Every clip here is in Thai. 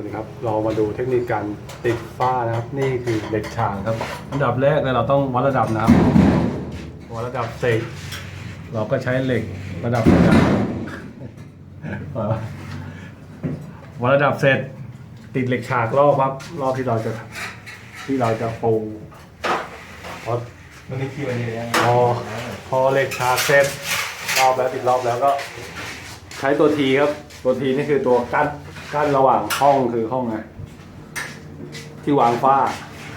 วัสดีครับ เรามาดูเทคนิคการติดฝ้านะครับ นี่คือเหล็กฉางครับ อันดับแรกเลยเราต้องวัดระดับนะครับ วัดระดับเศษเราก็ใช้เหล็กระดับระดับวัดระดับเสร็จติดเหล็กฉากรอบครับ รอบที่เราจะที่เราจะปูพอมันนี่คิวอันนี้ยังพอพอเหล็กฉากเสร็จรอบแล้วติดรอบแล้วก็ ใช้ตัวทีครับ ตัวทีนี่คือตัวกั้น กั้นระหว่างห้องคือห้องไงที่วางฝ้า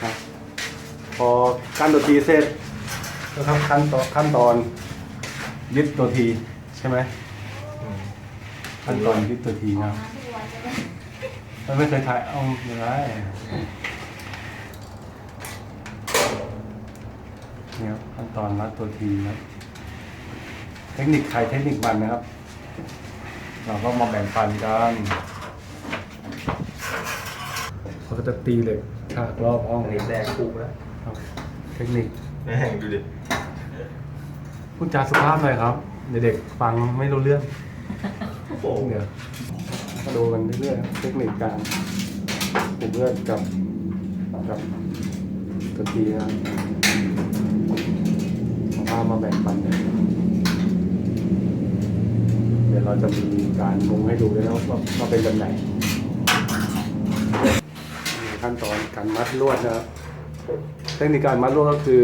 ครับ พอกั้นตัวทีเสร็จก็ทำขั้นตอนขั้นตอนยึดตัวทีใช่ไหมขั้นตอนยึดตัวทีนะครับมันไม่เคยถ่ายเอาไม่ได้เนี่ยขั้นตอนรัดตัวทีครับเทคนิคใครเทคนิคมันนะครับ เราก็มาแบ่งปันกัน ก็จะตีเหล็กฉากรอบห้องอันนี้แดงคูแล้วครับ เทคนิคแม่งดูดิพูดจาสุภาพหน่อยครับเดี๋ยวเด็กฟังไม่รู้เรื่องโอ้โหเดี๋ยวมาดูกันเรื่อยๆครับเทคนิคการปลูกเลือดกับกับตัวทีนะครับเอามามาแบ่งปันกันเดี๋ยวเราจะมีการมุงให้ดูด้วยนะว่าว่าเป็นแบบไหนนี่ ขั้นตอนการมัดลวดนะครับ เทคนิคการมัดลวดก็คือ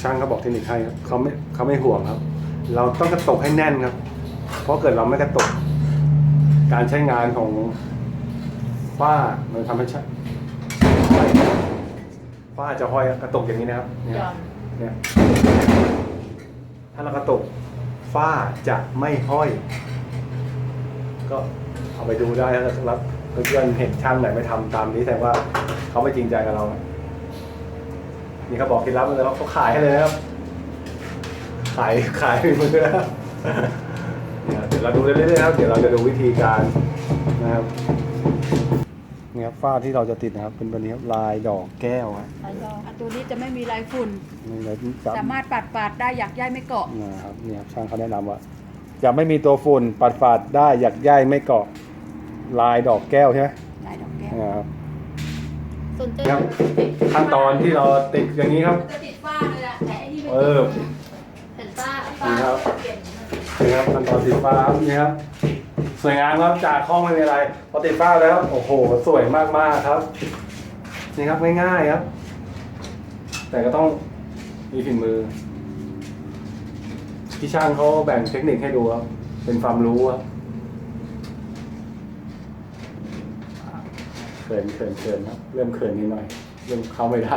ช่างเขาบอกเทคนิคให้ครับเขาไม่เขาไม่ห่วงครับ เราต้องกระตกให้แน่นครับ เพราะเกิดเราไม่กระตก การใช้งานของฝ้ามันทำให้ใช้ฝ้าจะห้อยกระตกอย่างนี้นะครับเนี่ยเนี่ยถ้าเรากระตกฝ้าจะไม่ห้อย ก็เอาไปดูได้นะครับ เพื่อนๆเห็นช่างไหนไม่ทำตามนี้แสดงว่าเขาไม่จริงใจกับเรานะนี่เขาบอกเคล็ดลับเลยว่าเขาขายให้เลยนะครับ ขายขายในมือนะครับเนี่ยเดี๋ยวเราดูเรื่อยๆนะครับเดี๋ยวเราจะดูวิธีการนะครับเนี่ยครับฝ้าที่เราจะติดนะครับเป็นแบบนี้ครับลายดอกแก้วครับอะตัวนี้จะไม่มีลายฝุ่นนี่เราจับสามารถปัดปาดได้อยากย้ายไม่เกาะนะครับเนี่ยครับช่างเขาแนะนำว่าจะไม่มีตัวฝุ่นปัดฝาดได้หยักย่ายไม่เกาะ ลายดอกแก้วใช่ไหมลายดอกแก้วนะครับสนใจครับขั้นตอนที่เราติดอย่างนี้ครับ จะติดฝ้าเลยอะแต่ไอ้นี่ไม่เออ เห็นฝ้าฝ้านี่ครับเปลี่ยนนี่ครับขั้นตอนติดฝ้าครับนี่ครับสวยงามครับจากห้องไม่มีอะไรพอติดฝ้าแล้วโอ้โห สวยมากๆครับ นี่ครับง่ายๆครับ แต่ก็ต้องมีฝีมือพี่ช่างเขาแบ่งเทคนิคให้ดูครับเป็นความรู้ครับ เขินเขินเขินครับ เริ่มเขินนิดหน่อยเริ่มเข้าไม่ได้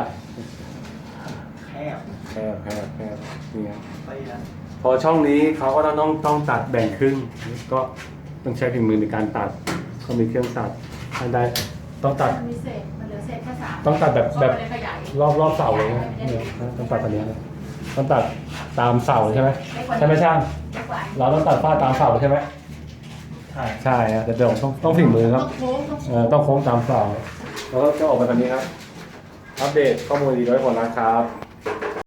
แคบแคบแคบแคบนี่ครับไปนะพอช่องนี้เขาก็ต้องต้องต้องตัดแบ่งครึ่งก็ต้องใช้ฝีมือในการตัดเขามีเครื่องตัดอันใดต้องตัดมันมีเศษมันเหลือเศษแค่สามต้องตัดแบบแบบก็เลยขยายรอบรอบเสาเลยนะเนี่ยต้องตัดแบบนี้นะต้องตัดตามเสาใช่ไหมใช่ไหมช่าง เล็กกว่า เราต้องตัดฝ้าตามเสาใช่ไหมใช่ใช่ครับแต่เดี๋ยวต้องต้องฝีมือครับต้องโค้งต้องเออต้องโค้งตามเสาแล้วก็จะออกมาแบบนี้ครับ อัปเดตข้อมูลดีด้วยผลลัพธ์ครับ